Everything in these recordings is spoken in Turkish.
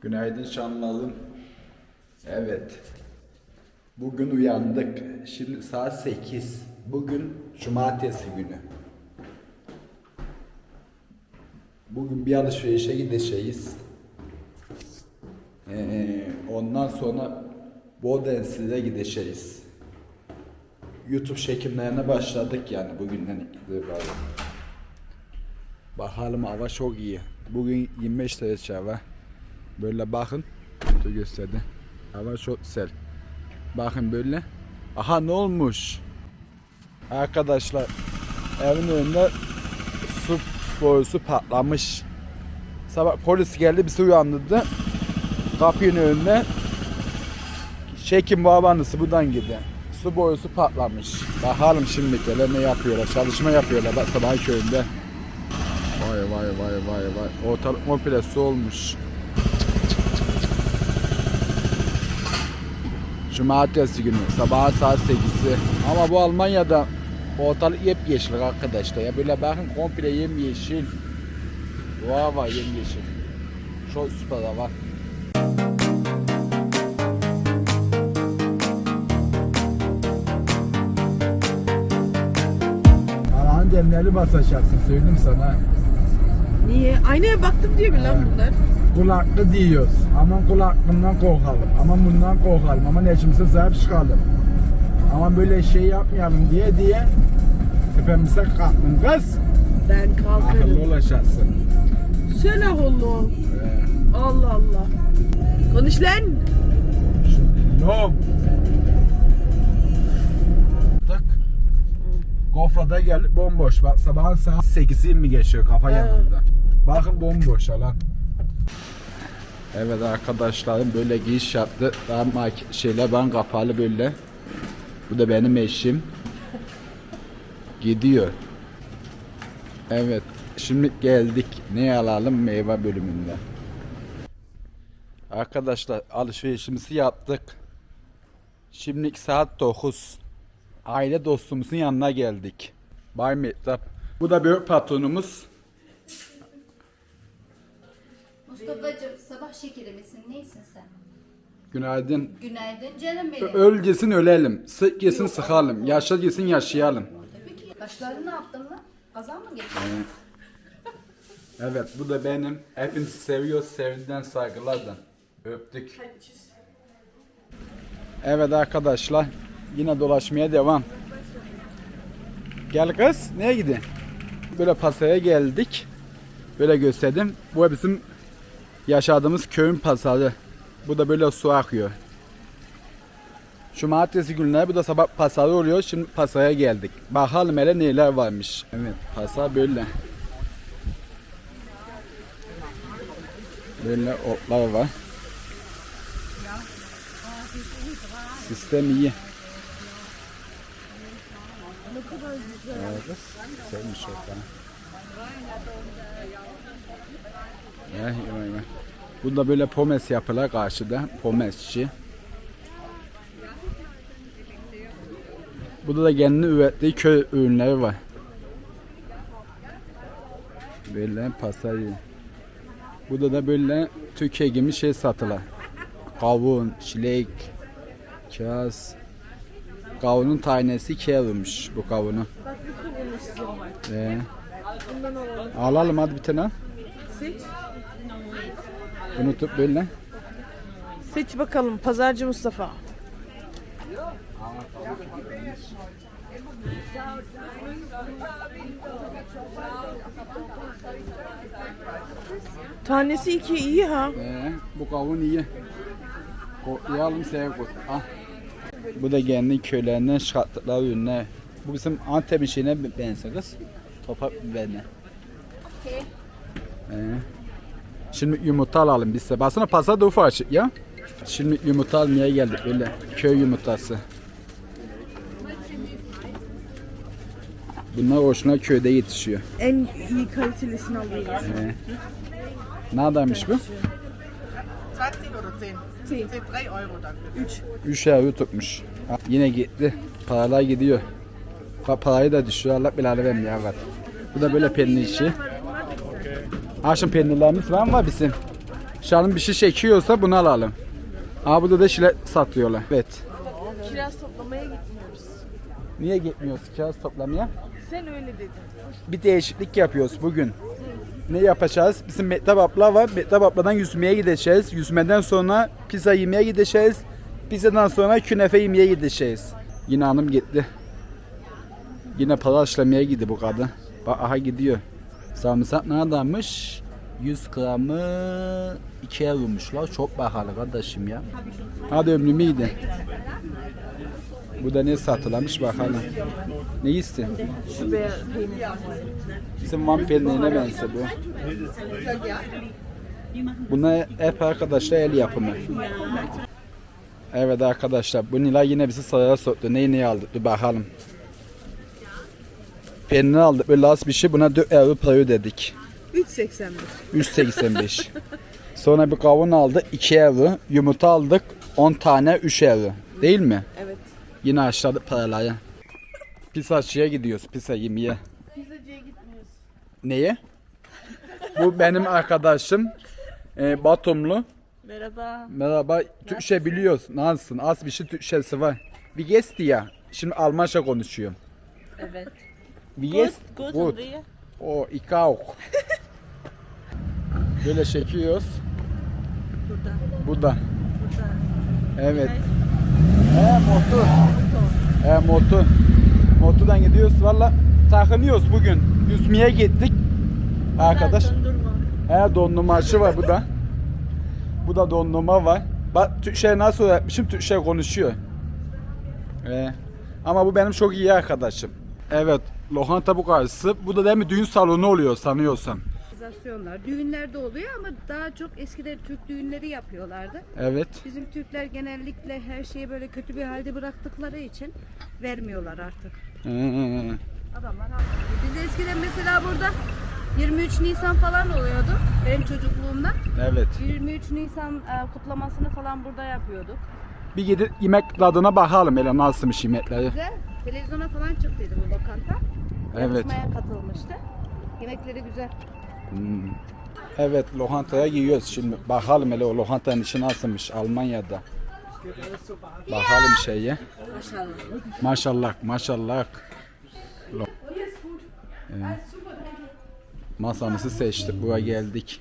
Günaydın Şanlalım. Evet. Bugün uyandık. Şimdi saat 8. Bugün cumartesi günü. Bugün bir alışverişe gideceğiz. Ee, ondan sonra Bodensiz'e gideceğiz. YouTube çekimlerine başladık yani bugünden itibaren. Bakalım hava çok iyi. Bugün 25 derece hava. Böyle bakın. Dur gösterdi. Hava çok güzel. Bakın böyle. Aha ne olmuş? Arkadaşlar evin önünde su borusu patlamış. Sabah polis geldi bizi uyandırdı. Kapının önünde çekim babanısı buradan gidiyor. Su borusu patlamış. Bakalım şimdi ne yapıyorlar. Çalışma yapıyorlar bak sabah köyünde. Vay vay vay vay vay. Ortalık komple su olmuş. Cumartesi günü sabah saat 8'i. Ama bu Almanya'da ortalık yemyeşil arkadaşlar. Ya böyle bakın komple yemyeşil. Vay vay yemyeşil. Çok süper hava. Demleri basacaksın söyleyeyim sana. Niye? Aynaya baktım diyor mu lan bunlar? Kulaklı diyoruz. Aman kulaklığından korkalım. Aman bundan korkalım. Aman eşimize sahip çıkalım. Aman böyle şey yapmayalım diye diye tepemize kalktın kız. Ben Akıllı kalkarım. olacaksın. Söyle oğlum. Ee, Allah Allah. Konuş lan. No. Tık. Gofra'da geldik bomboş. Bak sabahın saat 8'i mi geçiyor kafa yanında. Bakın bomboş alan. Evet arkadaşlarım böyle giriş yaptı. Daha şeyler ben kapalı böyle. Bu da benim eşim. Gidiyor. Evet. Şimdi geldik. Ne alalım meyve bölümünde. Arkadaşlar alışverişimizi yaptık. Şimdi saat 9. Aile dostumuzun yanına geldik. Bay Mehtap. Bu da büyük patronumuz. Mustafa'cığım sabah şekeri misin? Neysin sen? Günaydın. Günaydın canım benim. Ölgesin ölelim. Sık yesin sıkalım. Yaşa yesin yaşayalım. Tabii ki. Kaşlarını ne yaptın lan? Kazan mı getirdin? Evet bu da benim. Hepinizi seviyor. Sevgiden saygılardan. Öptük. Evet arkadaşlar. Yine dolaşmaya devam. Gel kız. Neye gidiyorsun? Böyle pasaya geldik. Böyle gösterdim. Bu bizim yaşadığımız köyün pazarı. Bu da böyle su akıyor. Cumartesi günleri bu da sabah pazarı oluyor. Şimdi pazara geldik. Bakalım hele neler varmış. Evet pazar böyle. Böyle otlar var. Sistem iyi. Evet, sevmiş otlar. Ya. Burada böyle pomes yapılar karşıda. Pomesçi. Burada da kendini ürettiği köy ürünleri var. Böyle pasar yeri. Burada da böyle Türkiye gibi şey satılar. Kavun, çilek, kiraz. Kavunun tanesi ikiye bu kavunu. Ee, alalım. hadi bir tane. Seç. Bunu tut böyle. Seç bakalım pazarcı Mustafa. Tanesi iki iyi ha. Ee, bu kavun iyi. Koklayalım sev koy. Al. Bu da kendi köylerinden çıkarttıkları ürünler. Bu bizim Antep'in şeyine benziyor kız. Toprak biberine. Ee, şimdi yumurta alalım biz de. Basına pazar da ufak açık ya. Şimdi yumurta almaya geldik böyle. Köy yumurtası. Bunlar orijinal köyde yetişiyor. En iyi kalitelisini alıyoruz. Ee, neredeymiş bu? 20 oder 10? 10. 3 Euro dafür. 3 euro tutmuş. Yine gitti. Paralar gidiyor. Pa- Parayı da düşüyor. Allah belanı vermiyor var. Bu da böyle peynir işi. Akşam peynirlerimiz var mı var bizim? Şalın bir şey çekiyorsa bunu alalım. Aa burada da şile satıyorlar. Evet. Kiraz toplamaya gitmiyoruz. Niye gitmiyoruz kiraz toplamaya? Sen öyle dedin. Bir değişiklik yapıyoruz bugün. Ne yapacağız? Bizim Mehtap abla var. Mehtap abladan yüzmeye gideceğiz. Yüzmeden sonra pizza yemeye gideceğiz. Pizzadan sonra künefe yemeye gideceğiz. Yine hanım gitti. Yine para işlemeye gitti bu kadın. Bak aha gidiyor. Sarımsak ne kadarmış? 100 gramı 2 euromuş la. Çok pahalı kardeşim ya. Hadi ömrümü yedi. Bu da ne satılamış bakalım. Ne isti? Şu beyaz. Bizim Van peynirine benziyor bu. Bunlar hep arkadaşlar el yapımı. Evet arkadaşlar bu Nilay yine bizi saraya soktu. Neyi neyi aldık bir bakalım. Peynir aldık böyle az bir şey buna 4 euro para ödedik. 3.81. 3.85. Sonra bir kavun aldık 2 euro. Yumurta aldık 10 tane 3 euro. Değil mi? Evet. Yine aşağıda paraları. Pizzacıya gidiyoruz pizza yemeye. Pizzacıya gitmiyoruz. Neye? Bu benim arkadaşım. E, Batumlu. Merhaba. Merhaba. Türkçe biliyoruz. Nasılsın? Az bir şey Türkçesi var. Bir gesti ya. Şimdi Almanca konuşuyor. Evet. Bir gest. Gut, Gut. und wir? O ich auch. Böyle çekiyoruz. Burada. Bu da. Burada. Evet. He motor. He motor. Motordan gidiyoruz. Valla takınıyoruz bugün. Yüzmeye gittik. Arkadaş. Dondurma. He dondurmacı var bu da. Bu da dondurma var. Bak Türkçe nasıl öğretmişim Türkçe konuşuyor. Ee, ama bu benim çok iyi arkadaşım. Evet lokanta bu karşısı. Bu da değil mi düğün salonu oluyor sanıyorsam. organizasyonlar, düğünlerde oluyor ama daha çok eskiden Türk düğünleri yapıyorlardı. Evet. Bizim Türkler genellikle her şeyi böyle kötü bir halde bıraktıkları için vermiyorlar artık. Ee, Adamlar. Biz eskiden mesela burada 23 Nisan falan oluyordu benim çocukluğumda. evet. 23 Nisan e, kutlamasını falan burada yapıyorduk. Bir gidip yemek tadına bakalım hele nasılmış yemekleri. Güzel. Televizyona falan çıktıydı bu lokanta. Evet. Yarışmaya katılmıştı. Yemekleri güzel. Hmm. Evet lokantaya gidiyoruz şimdi. Bakalım hele o lokantanın içi nasılmış Almanya'da. Bakalım şeye. Maşallah. Maşallah maşallah. Evet. Masamızı seçtik. Buraya geldik.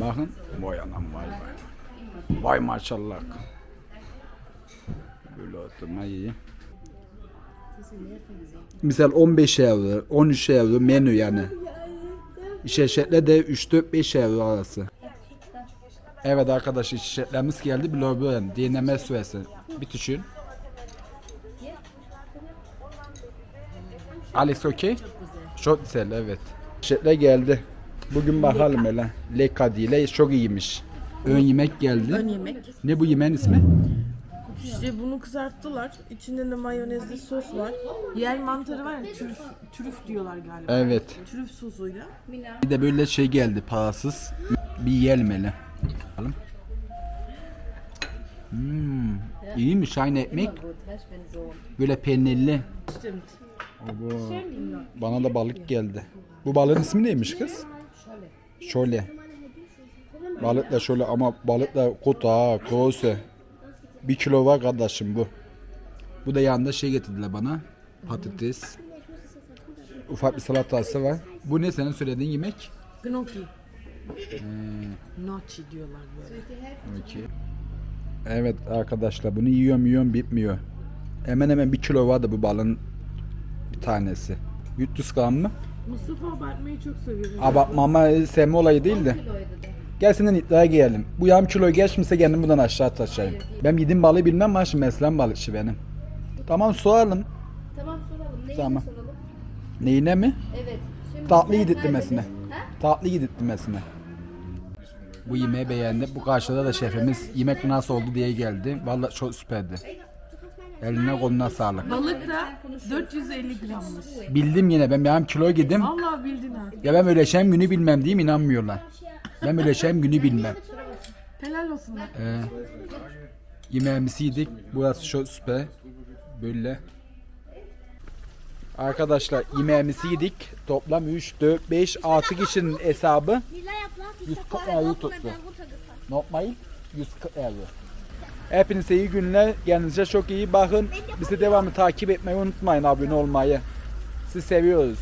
Bakın. Vay anam vay vay. Vay maşallah. Böyle oturma iyi. Misal 15 euro, 13 euro menü yani. İçecekler de 3-4-5 euro arası. Evet arkadaşlar içeceklerimiz geldi. Bir yani. Dinleme süresi. Bitişin. Alex okey? Çok güzel evet. Çiçekler geldi. Bugün bakalım hele. Leka değil. Çok iyiymiş. Ön yemek geldi. Ön yemek. Ne bu yemeğin ismi? İşte bunu kızarttılar. İçinde de mayonezli sos var. Yer mantarı var ya trüf, trüf diyorlar galiba. Evet. Trüf sosuyla. Bir de böyle şey geldi parasız. Bir yiyelim hele. Bakalım. Hmm, iyiymiş aynı ekmek. Böyle peynirli. Abo. Bana da balık geldi. Bu balığın ismi neymiş kız? Şöyle. Balık da şöyle ama balık da kota, kose. Bir kilo var kardeşim bu. Bu da yanında şey getirdiler bana. Patates. Ufak bir salatası var. Bu ne senin söylediğin yemek? Gnocchi. Gnocchi diyorlar böyle. Okey. Evet arkadaşlar bunu yiyorum yiyorum bitmiyor. Hemen hemen bir kilo vardı bu balın bir tanesi. 300 gram mı? Mustafa abartmayı çok seviyor. Abartmama sevme olayı değil de. Gel senden iddiaya girelim. Bu yarım kiloyu geçmişse kendimi buradan aşağı taşıyayım. Ben yediğim balığı bilmem ama şimdi meslen balıkçı benim. Tamam soralım. Tamam soralım. Neyini Tamam. soralım? Neyine mi? Evet. Şimdi Tatlı sen yedirtmesine. neredesin? Ha? Tatlı yedirtmesine. Bu yemeği beğendim. Bu karşıda da şefimiz yemek nasıl oldu diye geldi. Vallahi çok süperdi. Eline koluna sağlık. Balık da 450 grammış. Bildim yine ben yarım kilo yedim. Vallahi bildin ha. Ya ben öleceğim günü bilmem diyeyim inanmıyorlar. Ben öleceğim günü bilmem. Helal olsun. Ee, yemeğimizi yedik. Burası çok süper. Böyle. Arkadaşlar yemeğimizi yedik. Toplam 3, 4, 5, 6 kişinin hesabı 140 euro tuttu. Normal 140 euro. Hepinize iyi günler. Kendinize çok iyi bakın. Bizi devamlı takip etmeyi unutmayın. Abone olmayı. Sizi seviyoruz.